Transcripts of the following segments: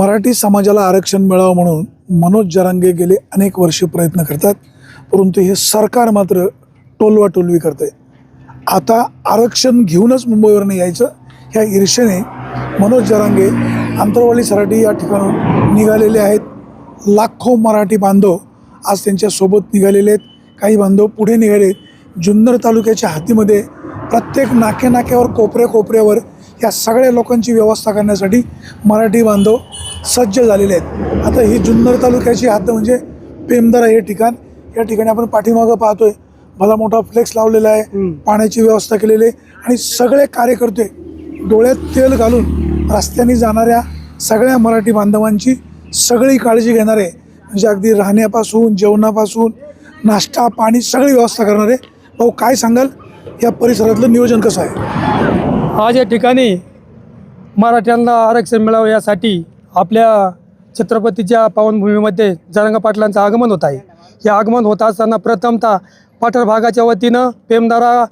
मराठी समाजाला आरक्षण मिळावं म्हणून मनोज जरांगे गेले अनेक वर्षे प्रयत्न करतात परंतु हे सरकार मात्र टोलवा टोलवी करते आता आरक्षण घेऊनच मुंबईवरनं यायचं ह्या ईर्षेने मनोज जरांगे आंतरवाली सराटी या ठिकाणून निघालेले आहेत. लाखो मराठी बांधव आज त्यांच्यासोबत निघालेले आहेत. काही बांधव पुढे निघाले जुन्नर तालुक्याच्या हातीमध्ये प्रत्येक नाके नाक्यावर कोपऱ्या कोपऱ्यावर या सगळ्या लोकांची व्यवस्था करण्यासाठी मराठी बांधव सज्ज झालेले आहेत. आता ही जुन्नर तालुक्याची हद्द म्हणजे पेमदारा हे ठिकाण. या ठिकाणी आपण पाठीमागं पाहतोय. भला मोठा फ्लेक्स लावलेला आहे. पाण्याची व्यवस्था केलेली आहे. आणि सगळे कार्यकर्ते डोळ्यात तेल घालून रस्त्याने जाणाऱ्या सगळ्या मराठी बांधवांची सगळी काळजी घेणारे म्हणजे अगदी राहण्यापासून जेवणापासून नाश्ता पाणी सगळी व्यवस्था करणारे. भाऊ काय सांगाल? या परिसरातलं नियोजन कसं आहे? आज या ठिकाणी मराठ्यांना आरक्षण मिळावं यासाठी आपल्या छत्रपतीच्या पावनभूमीमध्ये जरंग पाटलांचं आगमन होत आहे. हे आगमन होत असताना प्रथमतः पाठर भागाच्या वतीनं पेमदारा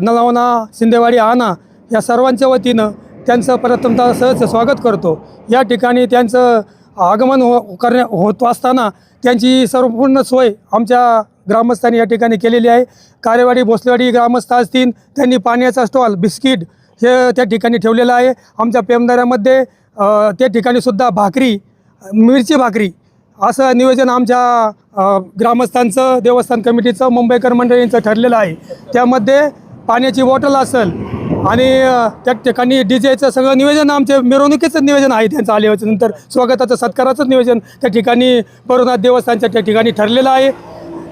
नलावना शिंदेवाडी आना या सर्वांच्या वतीनं त्यांचं प्रथमतः सहज स्वागत करतो. या ठिकाणी त्यांचं आगमन हो करण्या होत असताना त्यांची संपूर्ण सोय आमच्या ग्रामस्थांनी या ठिकाणी केलेली आहे. कारेवाडी भोसलेवाडी ग्रामस्थ असतील त्यांनी पाण्याचा स्टॉल बिस्किट हे त्या ठिकाणी ठेवलेलं आहे. आमच्या पेमदाऱ्यामध्ये त्या ठिकाणी सुद्धा भाकरी मिरची भाकरी असं नियोजन आमच्या ग्रामस्थांचं देवस्थान कमिटीचं मुंबईकर मंडळींचं ठरलेलं आहे. त्यामध्ये पाण्याची बॉटल असेल आणि त्या ठिकाणी डी जेचं सगळं नियोजन आमचे मिरवणुकीचं नियोजन आहे त्यांचं आल्याच्यानंतर. स्वागताचं सत्काराचं नियोजन त्या ठिकाणी भैरवनाथ देवस्थानच्या त्या ठिकाणी ठरलेलं आहे.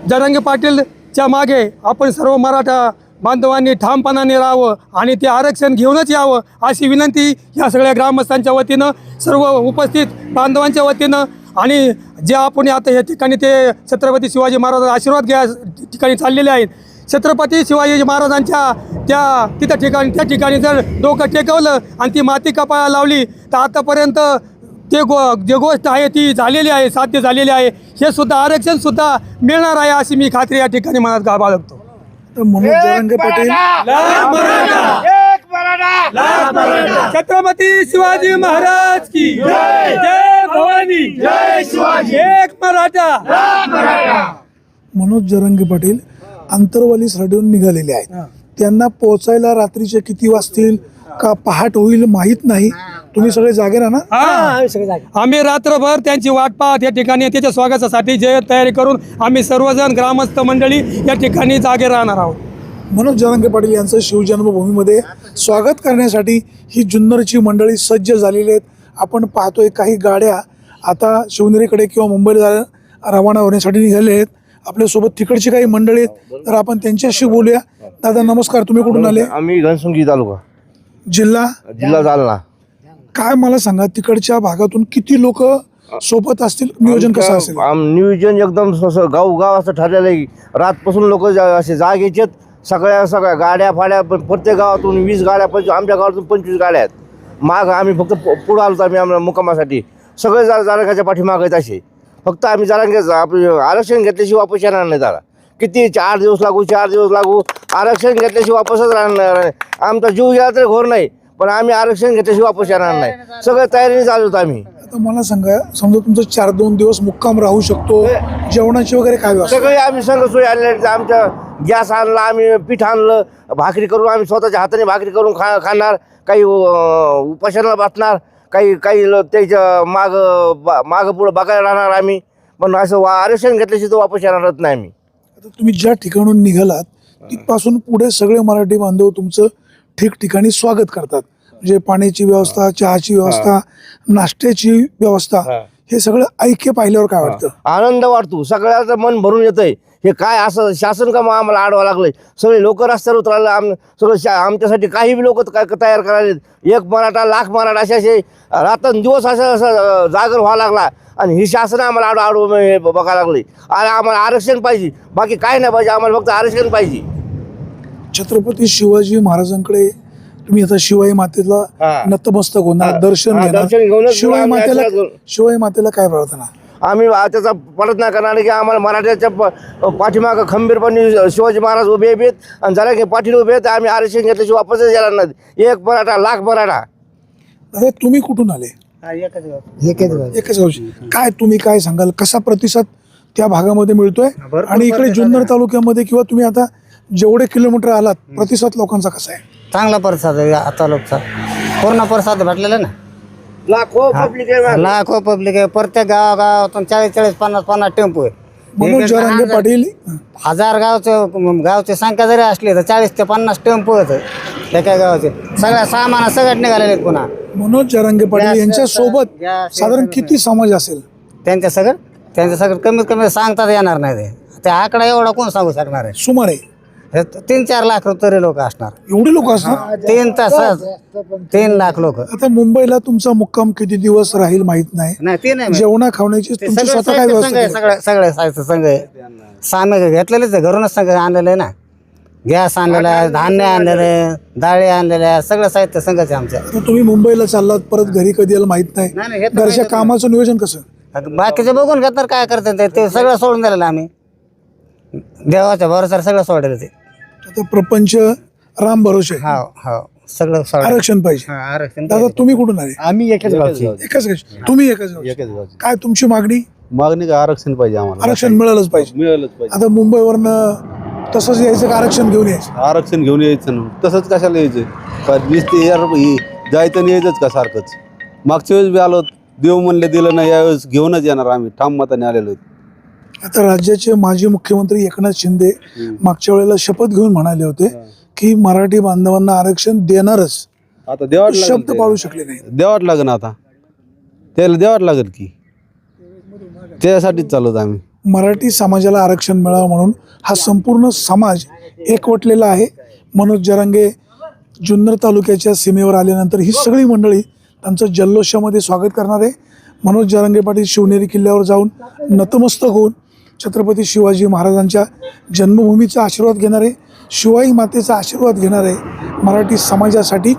जरांगे पाटीलच्या मागे आपण सर्व मराठा बांधवांनी ठामपणाने राहावं आणि ते आरक्षण घेऊनच यावं अशी विनंती या सगळ्या ग्रामस्थांच्या वतीनं सर्व उपस्थित बांधवांच्या वतीनं आणि जे आपण आता या ठिकाणी ते छत्रपती शिवाजी महाराजांचा आशीर्वाद घ्या ठिकाणी चाललेले आहेत. छत्रपती शिवाजी महाराजांच्या त्या तिथं ठिकाणी त्या ठिकाणी जर डोकं टेकवलं आणि ती माती कपाळा लावली तर आतापर्यंत ते गो जे गोष्ट आहे ती झालेली आहे साध्य झालेली आहे. हे सुद्धा आरक्षणसुद्धा मिळणार आहे अशी मी खात्री या ठिकाणी मनात गा बाळगतो तर मनोज जरांगे पाटील. छत्रपती शिवाजी महाराज की जय! भवानी! जय शिवाजी! एक मराठा! मनोज जरांगे पाटील आंतरवाली सराटीहून निघालेले आहेत. त्यांना पोहोचायला रात्रीचे किती वाजतील? का पहाट होईल माहीत नाही. तुम्ही सगळे जागे राहा ना हा. आम्ही रात्रभर त्यांची वाट पाहत या ठिकाणी त्याच्या स्वागतासाठी जे तयारी करून आम्ही सर्वजण ग्रामस्थ मंडळी या ठिकाणी जागे राहणार आहोत. मनोज जरांगे पाटील यांचं शिवजन्मभूमीमध्ये स्वागत करण्यासाठी ही जुन्नरची मंडळी सज्ज झालेली आहेत. आपण पाहतोय काही गाड्या आता शिवनेरीकडे किंवा मुंबईला जा- रवाना होण्यासाठी निघाले आहेत. आपल्यासोबत तिकडची काही मंडळी आहेत. तर आपण त्यांच्याशी बोलूया. दादा नमस्कार. तुम्ही कुठून आले? आम्ही घनसंगी तालुका. जिल्हा? जिल्हा जालना. काय मला सांगा तिकडच्या भागातून किती लोक सोबत असतील? नियोजन कसं असेल? आम नियोजन एकदम असं गाव गाव असं ठरलेलं आहे. रातपासून लोक असे जागेचे सगळ्या सगळ्या गाड्या फाड्या प- प्रत्येक गावातून वीस गाड्या पंचवीस आमच्या गावातून पंचवीस गाड्या आहेत. माग आम्ही फक्त प- पुढं आलो आम्ही आम्हाला मुक्कामासाठी. सगळे जा जारंगाच्या पाठीमाग आहेत असे. फक्त आम्ही जारंगे आपलं आरक्षण घेतल्याशिवाय वापस येणार नाही जरा. किती चार दिवस लागू चार दिवस लागू? आरक्षण घेतल्याशिवाय वापसच राहणार नाही. आमचा जीव गेला तरी घोर नाही पण आम्ही आरक्षण घेतल्याशिवाय वापस येणार नाही. सगळं तयारीने चालू होतो आम्ही. आता मला सांगा समजा तुमचं चार दोन दिवस मुक्काम राहू शकतो जेवणाची वगैरे काय व्यवस्था? सगळे आम्ही संघ सोयी आणले आमच्या गॅस आणला आम्ही पीठ आणलं भाकरी करून आम्ही स्वतःच्या हाताने भाकरी करून खा खाणार काही अं, उपासनाला बसणार काही काही ल- त्याच्या माग माग पुढं बघायला राहणार आम्ही. पण असं वा- आरक्षण घेतल्याशी तर वापस येणारच नाही आम्ही. आता तुम्ही ज्या ठिकाणून निघालात तिथपासून पुढे सगळे मराठी बांधव तुमचं ठिकठिकाणी स्वागत करतात. म्हणजे पाण्याची व्यवस्था चहाची व्यवस्था नाश्त्याची व्यवस्था हे. सगळं ऐक्य पाहिल्यावर काय वाटतं? आनंद वाटतो सगळ्याचं मन भरून येतंय. हे काय असं शासन का मग आम्हाला आडवा लागलंय? सगळे लोक रस्त्यावर उतरायला आम सगळं शा आमच्यासाठी काही बी लोक काय तयार करायला एक मराठा लाख मराठा असे असे रात्रंदिवस असं असं जागर व्हावं लागला. आणि ही शासन आम्हाला आडवा आडवं हे बघायला लागले आणि आम्हाला आरक्षण पाहिजे. बाकी काय नाही पाहिजे. आम्हाला फक्त आरक्षण पाहिजे. छत्रपती शिवाजी महाराजांकडे तुम्ही आता शिवाई मातेला. नतमस्तक होणार. दर्शन घेणार. शिवाई मातेला. शिवाई मातेला काय प्रार्थना? आम्ही त्याचा प्रयत्न करणार की आम्हाला मराठ्याच्या प- पाठीमागं खंबीरपणे शिवाजी महाराज उभे आहेत. आणि जरा की पाठील उभे आहेत. आम्ही आरक्षण घेतल्याशिवाय वापसच येणार नाही. एक मराठा लाख मराठा दादा तुम्ही कुठून आले? एकच गाव. एकच गावची. काय तुम्ही काय सांगाल? कसा प्रतिसाद त्या भागामध्ये मिळतोय? आणि इकडे जुन्नर तालुक्यामध्ये किंवा तुम्ही आता जेवढे किलोमीटर आलात प्रतिसाद लोकांचा कसा आहे? चांगला प्रसाद आहे आता लोकचा पूर्ण प्रसाद भेटलेला ना? लाखो पब्लिक आहे लाखो पब्लिक आहे. प्रत्येक गावागावातून चाळीस चाळीस पन्नास पन्नास टेम्पो आहे. जरांगे हजार- पाटील. हजार गावचे गावची संख्या जरी असली तर चाळीस ते पन्नास टेम्पो आहेत. एका गावाचे. सगळ्या सामान सगळ्यात निघालेले आहेत पुन्हा. मनोज जरांगे पाटील यांच्या सोबत साधारण किती समाज असेल? त्यांच्या सगळं त्यांच्या सगळं कमीत कमी सांगता येणार नाही ते. ते आकडा एवढा कोण सांगू शकणार आहे? सुमारे. हे तीन चार लाख तरी लोक असणार. एवढे लोक असणार? तीन तास तीन लाख. लोक. आता मुंबईला तुमचा मुक्काम किती दिवस राहील माहीत नाही. नाही ते नाही जेवणा खावण्याची ते तुमची सगळं स्वतः काय साहित्य संघ व्यवस्था आहे, केली? सगळं सगळं साहित्य संघ आहे सामे घेतलेलेच आहे घरूनच संघ आणलेलं आहे ना. गॅस आणलेला आहे धान्य आणलेलं आहे डाळी आणलेल्या आहे सगळं साहित्य संघच आहे आमच्या आता तुम्ही मुंबईला चाललात परत घरी कधी यायला माहीत नाही, नाही, नाही हे तर घरच्या माहीतच कामाचं नियोजन कसं? बाकीचे बघून घेतात काय करतात ते. ते सगळं सोडून दिलेलं आम्ही. देवाच्या भरोसावर सगळं सोडलेलं ते. आता प्रपंच राम भरोसे हो हो सगळं सोडलं. आरक्षण पाहिजे. हा, आरक्षण दादा तुम्ही कुठून आले? आम्ही एकच गावचे. एकच गावचे. तुम्ही एकच गावचे. एकच गावची. काय तुमची मागणी? मागणी का आरक्षण पाहिजे आम्हाला. आरक्षण मिळालंच पाहिजे. मिळालंच पाहिजे. आता मुंबईवरनं तसंच यायचं का आरक्षण घेऊन यायचं? आरक्षण घेऊन यायचं ना. तसंच कशाला यायचं? का वीस ते यार हे जायचं आणि यायचंच का सारखंच? मागच्या वेळेस बी आलो देव म्हणले दिलं नाही यावेळेस घेऊनच येणार आम्ही. ठाम मताने आलेलो आहेत. आता राज्याचे माजी मुख्यमंत्री एकनाथ शिंदे मागच्या वेळेला शपथ घेऊन म्हणाले होते की मराठी बांधवांना आरक्षण देणारच. आता देवाट लागेल शब्द. पाळू शकले नाही देवाट लागेल आता. त्याला देवाट लागेल की. त्यासाठीच चालवत आम्ही. मराठी समाजाला आरक्षण मिळावं म्हणून हा संपूर्ण समाज एकवटलेला आहे. मनोज जरांगे जुन्नर तालुक्याच्या सीमेवर आल्यानंतर ही सगळी मंडळी त्यांचं जल्लोषामध्ये स्वागत करणार आहे. मनोज जरांगे पाटील शिवनेरी किल्ल्यावर जाऊन नतमस्तक होऊन छत्रपती शिवाजी महाराजांच्या जन्मभूमीचा आशीर्वाद घेणार आहे. शिवाई मातेचा आशीर्वाद घेणार आहे. मराठी समाजासाठी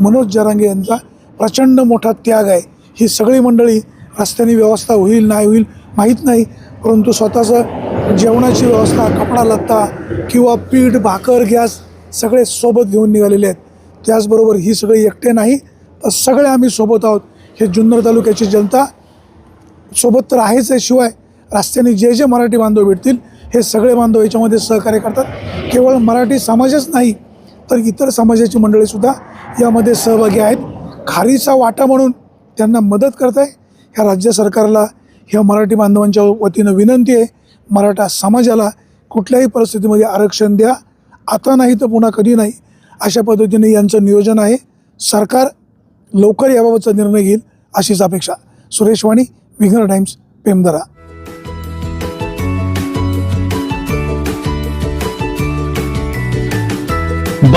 मनोज जरांगे यांचा प्रचंड मोठा त्याग आहे. ही सगळी मंडळी रस्त्याने व्यवस्था होईल नाही होईल माहीत नाही. परंतु स्वतःचं जेवणाची व्यवस्था कपडा लत्ता किंवा पीठ भाकर गॅस सगळे सोबत घेऊन निघालेले आहेत. त्याचबरोबर ही सगळी एकटे नाही तर सगळे आम्ही सोबत आहोत. हे जुन्नर तालुक्याची जनता सोबत तर आहेच आहे शिवाय. रस्त्याने जे जे मराठी बांधव भेटतील हे सगळे बांधव याच्यामध्ये सहकार्य करतात. केवळ मराठी समाजच नाही तर इतर समाजाची मंडळीसुद्धा यामध्ये सहभागी आहेत. खारीचा वाटा म्हणून त्यांना मदत करत आहे. ह्या राज्य सरकारला ह्या मराठी बांधवांच्या वतीनं विनंती आहे मराठा समाजाला कुठल्याही परिस्थितीमध्ये आरक्षण द्या. आता नाही तर पुन्हा कधी नाही अशा पद्धतीने यांचं नियोजन आहे. सरकार लवकर याबाबतचा निर्णय घेईल अशीच अपेक्षा. सुरेश वाणी विघ्न टाइम्स पेमदरा.